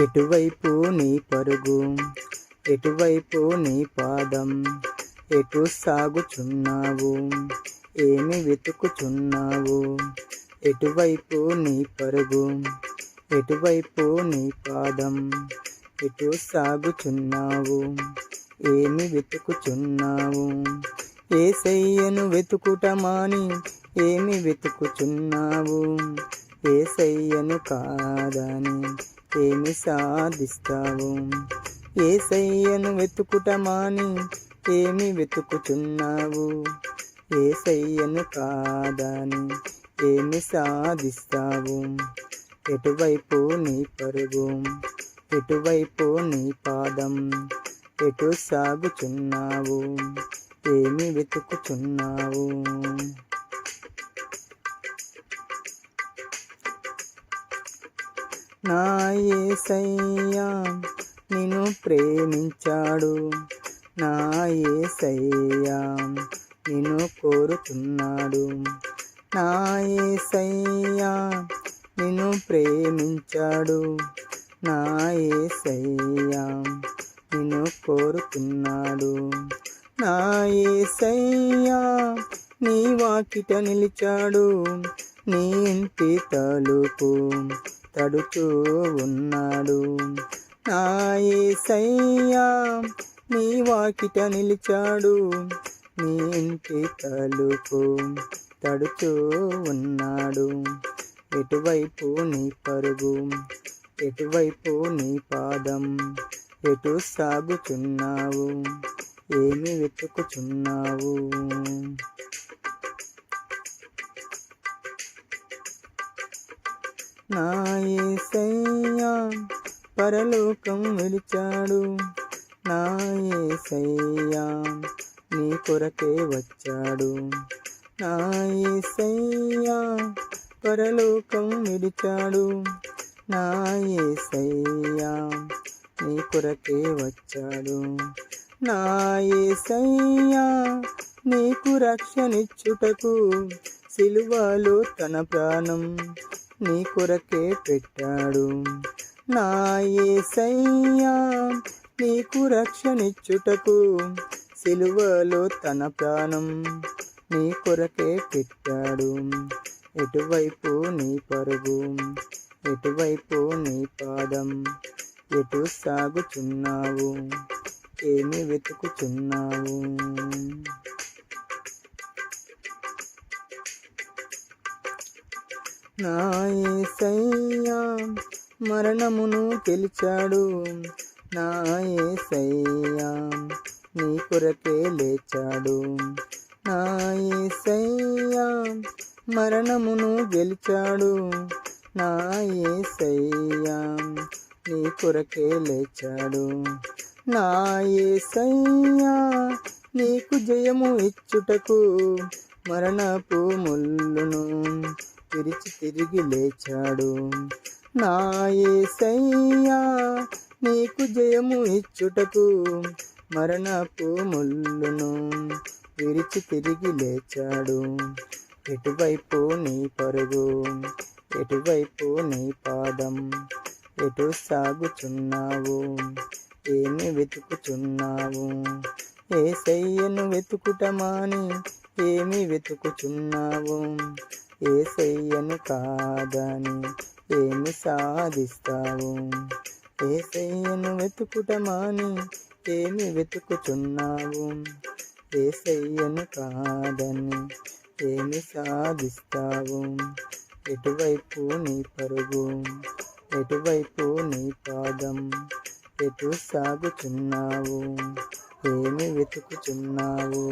ఎటువైపు నీ పరుగు ఎటువైపు నీ పాదం ఎటు సాగుచున్నావు ఏమి వెతుకుచున్నావు ఎటువైపు నీ పరుగు ఎటువైపు నీ పాదం ఎటు సాగుచున్నావు ఏమి వెతుకుచున్నావు. ఏసయ్యను వెతుకుట మాని ఏమి వెతుకుచున్నావు. ఏసయ్యను కాదని ఏమి సాధిస్తావు? ఏసయ్యను వెతుకుట మాని ఏమి వెతుకుచున్నావు ఏసయ్యను కాదని ఏమి సాధిస్తావు? ఎటువైపు నీ పరుగు? ఎటువైపు నీ పాదం? ఎటు సాగుచున్నావు? ఏమి వెతుకుచున్నావు? నా ఏసయ్యా నిన్ను ప్రేమించాడు. నా ఏసయ్యా నిన్ను కోరుతున్నాడు. నా ఏసయ్యా నిన్ను ప్రేమించాడు. నా ఏసయ్యా నిన్ను కోరుతున్నాడు. నా ఏసయ్యా నీ వాకిట నిలిచాడు. నీ ఇంటి తలుపు తడుతూ ఉన్నాడు. నా ఏసయ్యా నీ వాకిట నిలిచాడు. నీ ఇంటి తలుపు తడుతూ ఉన్నాడు. ఎటువైపు నీ పరుగు? ఎటువైపు నీ పాదం? ఎటు సాగుచున్నావు? ఏమి వెతుకుచున్నావు? నా ఏసయ్యా పరలోకం విలిచాడు నా ఏసయ్యా నీ కొరకే వచ్చాడు. నా ఏసయ్యా పరలోకం విడిచాడు. నా ఏసయ్యా నీ కొరకే వచ్చాడు. నా ఏసయ్యా నీకు రక్షణిచ్చుటకు సిలువలో తన ప్రాణం నీ కొరకే పెట్టాడు. నా ఏసయ్యా నీకు రక్షణిచ్చుటకు సిలువలో తన ప్రాణం నీ కొరకే పెట్టాడు. ఎటువైపు నీ పరుగు ఎటువైపు నీ పాదం ఎటు సాగుచున్నావు ఏమి వెతుకుచున్నావు? నా ఏసయ్యా మరణమును గెలిచాడు. నా ఏసయ్యా నీ కొరకే లేచాడు. నా ఏసయ్యా మరణమును గెలిచాడు. నా ఏసయ్యా నీ కొరకే లేచాడు. నా ఏసయ్యా నీకు జయము ఇచ్చుటకు మరణపు ముల్లును తెరిచి తిరిగి లేచాడు. నా ఏసయ్యా నీకు జయము ఇచ్చుటకు మరణపు ముల్లును విరిచి తిరిగి లేచాడు. ఎటువైపు నీ పరుగు? ఎటువైపు నీ పాదం? ఎటు సాగుచున్నావు? ఏమి వెతుకుచున్నావు? ఏసయ్యను వెతుకుటమాని ఏమి వెతుకుచున్నావు? ఏసయ్యను కాదని ఏమి సాధిస్తావు? ఏసయ్యను వెతుకుటమాని ఏమి వెతుకుచున్నావు? ఏసయ్యను కాదని ఏమి సాధిస్తావు? ఎటువైపు నీ పరుగు? ఎటువైపు నీ పాదం? ఎటు సాగుచున్నావు? ఏమి వెతుకుచున్నావు?